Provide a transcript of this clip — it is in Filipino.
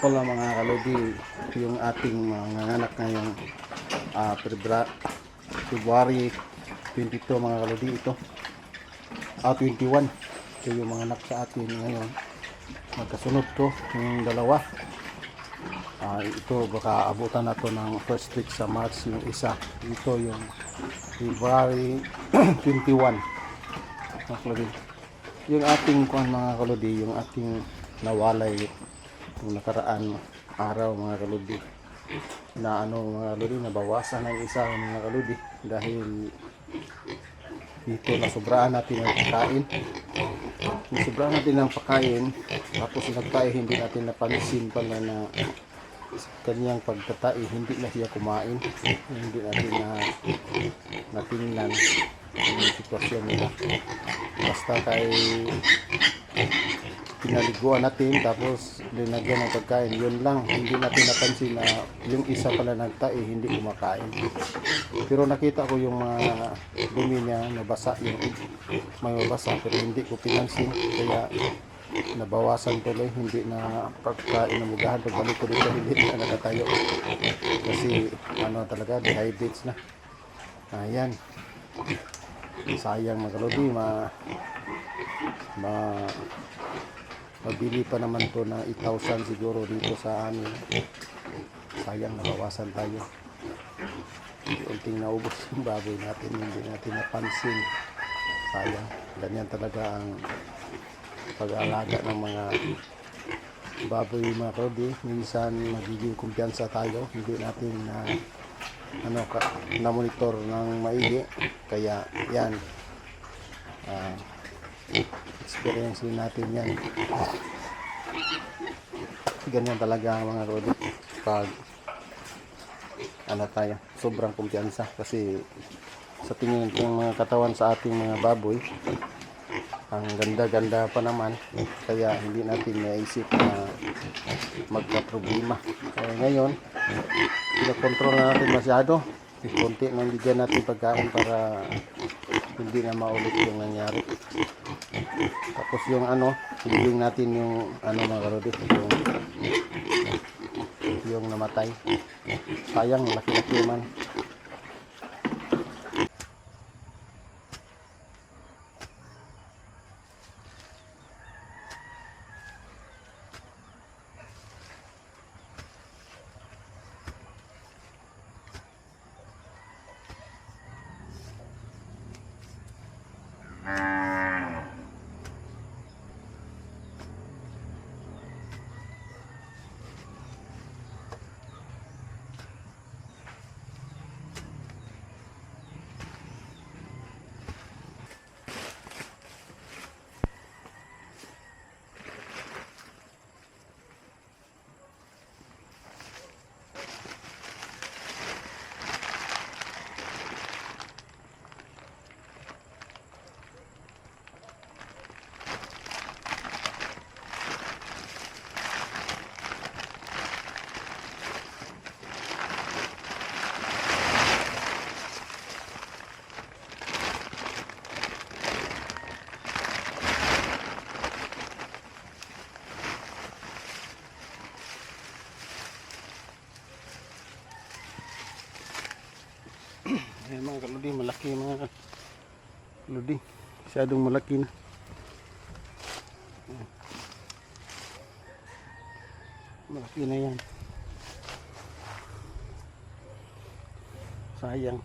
pala mga kalodi, yung ating mga anak ngayong Febra- February 22 mga kalodi ito. Ah, 21. Ito yung mga anak sa atin ngayon. Magkasunod to, yung dalawa. Ah, ito baka abutan na to ng first week sa March yung isa. Ito yung February 21. Mga kalodi. Yung ating kuan mga kalodi, yung ating nawalay yung nakaraan araw mga kaludi na ano mga kaludi nabawasan ng isa mga kaludi dahil dito na sobraan natin ang pagkain. Sobraan natin ang pagkain tapos nagtae hindi natin napansin pala na sa kanyang pagtatae hindi na siya kumain. Hindi natin na natingnan yung sitwasyon nila. Basta kay pinaliguan natin tapos linagyan ng pagkain. Yun lang hindi natin napansin na yung isa pala nagtae hindi kumakain. Pero nakita ko yung mga dumi niya nabasa yung may mabasa pero hindi ko pinansin. Kaya nabawasan tuloy hindi na pagkain ng mugahan pagbalik ko dito hindi na nakatayo. Kasi ano talaga dehydrates na. Ayan. Sayang magalodi ma ma mabili pa naman to na 8,000 siguro dito sa amin. Sayang nabawasan tayo. Unting naubos yung baboy natin hindi natin napansin. Sayang ganyan talaga ang pag-aalaga ng mga baboy mga krodi minsan magiging kumpiyansa tayo. Hindi natin na ano ka na monitor ng maigi. Kaya yan. Ah, experience din natin yan. Ganyan talaga mga rodi. Pag ano tayo sobrang kumpiyansa. Kasi sa tingin ng mga katawan sa ating mga baboy ang ganda-ganda pa naman. Kaya hindi natin naisip na magka-problema. Kaya ngayon pinakontrol na natin masyado. Konti nang bigyan natin pagkain para hindi na maulit yung nangyari. Tapos yung ano hiling natin yung ano mga karodi yung yung namatay. Sayang laki-laki man Ayan mga kaludi, malaki mga kaludi. Masyadong malaki na. Ayan. Malaki na yan. Sayang.